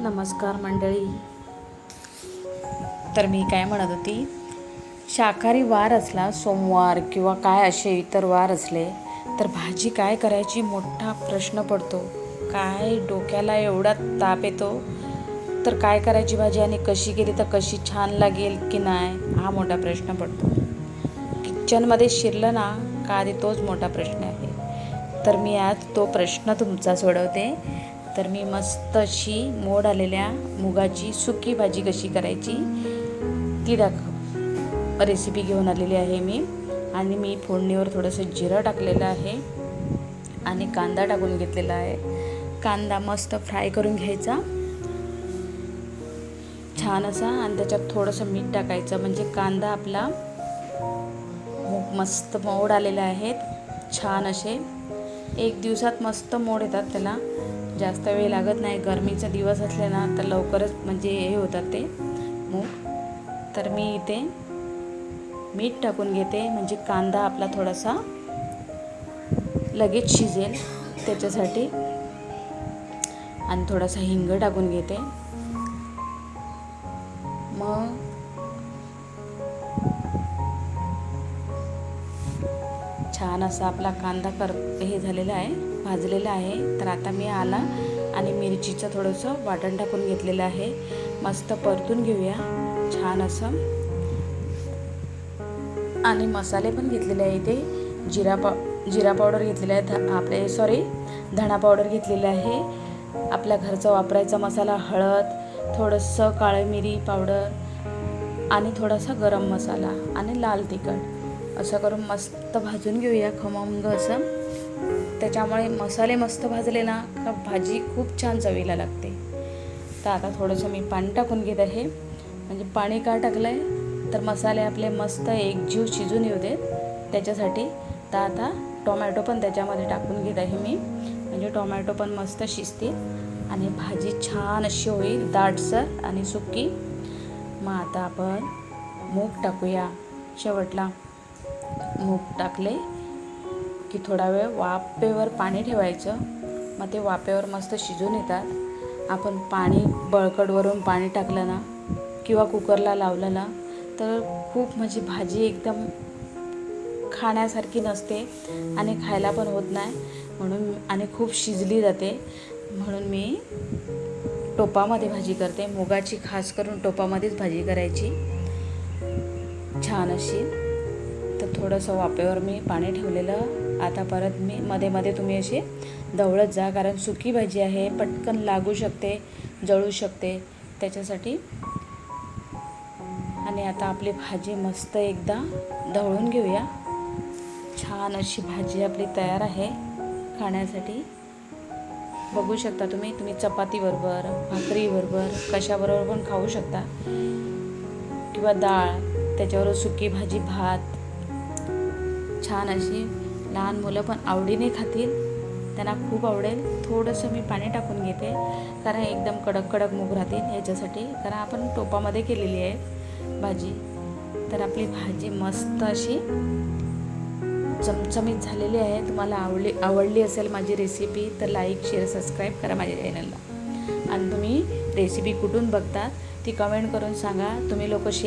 नमस्कार मंडळी. तर मी काय म्हणत होती शाकाहारी वार असला सोमवार किंवा काय असे इतर वार असले तर भाजी काय करायची मोठा प्रश्न पडतो. काय डोक्याला एवढा ताप येतो? तर काय करायची भाजी आणि कशी केली तर कशी छान लागेल की नाही हा मोठा प्रश्न पडतो. किचनमध्ये शिरलं ना का आधी तोच मोठा प्रश्न आहे. तर मी आज तो प्रश्न तुमचा सोडवते. तर मी मस्त अशी मोड आलेल्या मुगाची सुकी भाजी कशी करायची ती दाखव रेसिपी घेऊन आलेली आहे मी. आणि मी फोडणीवर थोडंसं जिरं टाकलेलं आहे. आणि कांदा टाकून घेतलेला आहे. कांदा मस्त फ्राय करून घ्यायचा. छान असा. आणि त्याच्यात थोडंसं मीठ टाकायचं. म्हणजे कांदा आपला मस्त मोड आलेले आहेत. छान असे. एक दिवसात मस्त मोड येतात त्याला. जास्त वेळ लागत नाही. गरमीचा दिवस असले ना तर लवकरच म्हणजे हे होतात ते मूग. तर मी इथे मीठ टाकून घेते. म्हणजे कांदा आपला थोडासा लगेच शिजेल त्याच्यासाठी. आणि थोडासा हिंग टाकून घेते. मग छान असा आपला कांदा कर हे झालेला आहे भाजलेला आहे. तर आता मी आला आणि मिरचीचं थोडंसं वाटण टाकून घेतलेलं आहे. मस्त परतून घेऊया. छान असं. आणि मसाले पण घेतलेले आहे इथे. जिरा पा जिरा पावडर घेतलेला आहे. ध आपले सॉरी धणा पावडर घेतलेला आहे. आपल्या घरचा वापरायचा मसाला हळद थोडंसं काळं मिरी पावडर आणि थोडासा गरम मसाला आणि लाल तिखट. असं करून मस्त भाजून घेऊया खमंग असं. त्याच्यामुळे मसाले मस्त भाजले ना का भाजी खूप छान चवीला लागते. तर आता थोडंसं मी पाणी टाकून घेत आहे. म्हणजे पाणी का टाकलं आहे तर मसाले आपले मस्त एकजीव शिजून येऊ देत. त्याच्यासाठी तर आता टोमॅटो पण त्याच्यामध्ये टाकून घेत आहे मी. म्हणजे टोमॅटो पण मस्त शिजतील. आणि भाजी छान अशी होईल दाटसर आणि सुकी. मग आता आपण मूग टाकूया शेवटला. मूग टाकले की थोडा वेळ वाफेवर पाणी ठेवायचं. मग ते वाफेवर मस्त शिजून येतात. आपण पाणी बळकटवरून पाणी टाकलं ना किंवा कुकरला लावलं ना तर खूप म्हणजे भाजी एकदम खाण्यासारखी नसते आणि खायला पण होत नाही. म्हणून आणि खूप शिजली जाते. म्हणून मी टोपामध्ये भाजी करते. मुगाची खास करून टोपामध्येच भाजी करायची. छान अशी. थोडंसं वाफेवर मी पाणी ठेवलेलं. आता परत मी मध्ये मध्ये तुम्ही अशी दवळत जा कारण सुकी भाजी आहे पटकन लागू शकते जळू शकते. त्याच्यासाठी आणि आता आपली भाजी मस्त एकदा ढवळून घेऊया. छान अशी भाजी आपली तयार आहे खाण्यासाठी. बघू शकता तुम्ही तुम्ही चपातीबरोबर भाकरीबरोबर कशाबरोबर पण खाऊ शकता. किंवा डाळ त्याच्यावर सुकी भाजी भात छान अशी लहान मुलं पण आवडीने खातील. त्यांना खूप आवडेल. थोडंसं मी पाणी टाकून घेते. कारण एकदम कडक कडक मूग राहतील याच्यासाठी कारण आपण टोपामध्ये केलेली आहे भाजी. तर आपली भाजी मस्त अशी चमचमीत झालेली आहे. तुम्हाला आवडली आवडली असेल माझी रेसिपी तर लाईक शेअर सबस्क्राईब करा माझ्या चॅनलला आणि तुम्ही रेसिपी कुठून बघतात ती कमेंट करून सांगा. तुम्ही लोक शेअर